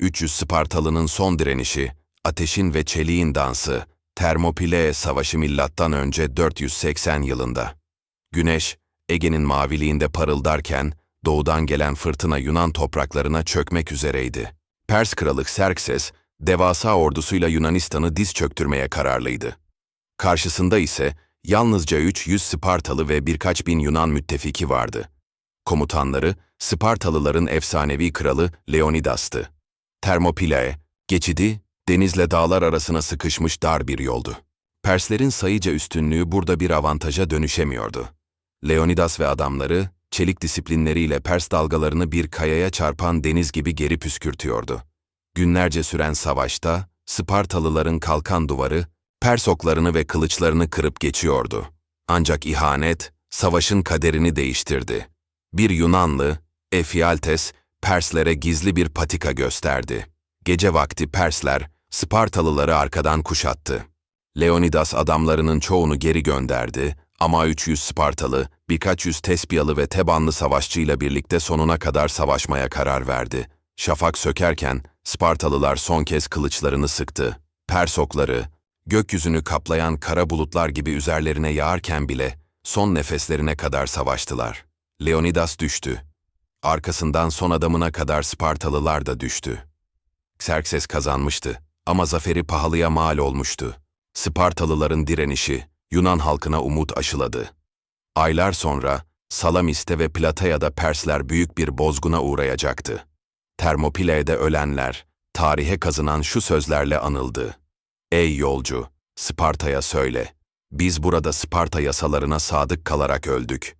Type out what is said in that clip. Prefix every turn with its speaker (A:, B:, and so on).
A: 300 Spartalı'nın son direnişi, ateşin ve çeliğin dansı, Termopile Savaşı milattan önce 480 yılında. Güneş, Ege'nin maviliğinde parıldarken, doğudan gelen fırtına Yunan topraklarına çökmek üzereydi. Pers kralı Xerxes, devasa ordusuyla Yunanistan'ı diz çöktürmeye kararlıydı. Karşısında ise yalnızca 300 Spartalı ve birkaç bin Yunan müttefiki vardı. Komutanları, Spartalıların efsanevi kralı Leonidas'tı. Termopile, geçidi, denizle dağlar arasına sıkışmış dar bir yoldu. Perslerin sayıca üstünlüğü burada bir avantaja dönüşemiyordu. Leonidas ve adamları, çelik disiplinleriyle Pers dalgalarını bir kayaya çarpan deniz gibi geri püskürtüyordu. Günlerce süren savaşta, Spartalıların kalkan duvarı, Pers oklarını ve kılıçlarını kırıp geçiyordu. Ancak ihanet, savaşın kaderini değiştirdi. Bir Yunanlı, Efialtes, Perslere gizli bir patika gösterdi. Gece vakti Persler, Spartalıları arkadan kuşattı. Leonidas adamlarının çoğunu geri gönderdi ama 300 Spartalı, birkaç yüz Tespiyalı ve Tebanlı savaşçıyla birlikte sonuna kadar savaşmaya karar verdi. Şafak sökerken Spartalılar son kez kılıçlarını sıktı. Pers okları, gökyüzünü kaplayan kara bulutlar gibi üzerlerine yağarken bile son nefeslerine kadar savaştılar. Leonidas düştü. Arkasından son adamına kadar Spartalılar da düştü. Xerxes kazanmıştı ama zaferi pahalıya mal olmuştu. Spartalıların direnişi Yunan halkına umut aşıladı. Aylar sonra Salamis'te ve Plataya'da Persler büyük bir bozguna uğrayacaktı. Termopile'de ölenler, tarihe kazınan şu sözlerle anıldı. Ey yolcu, Sparta'ya söyle, biz burada Sparta yasalarına sadık kalarak öldük.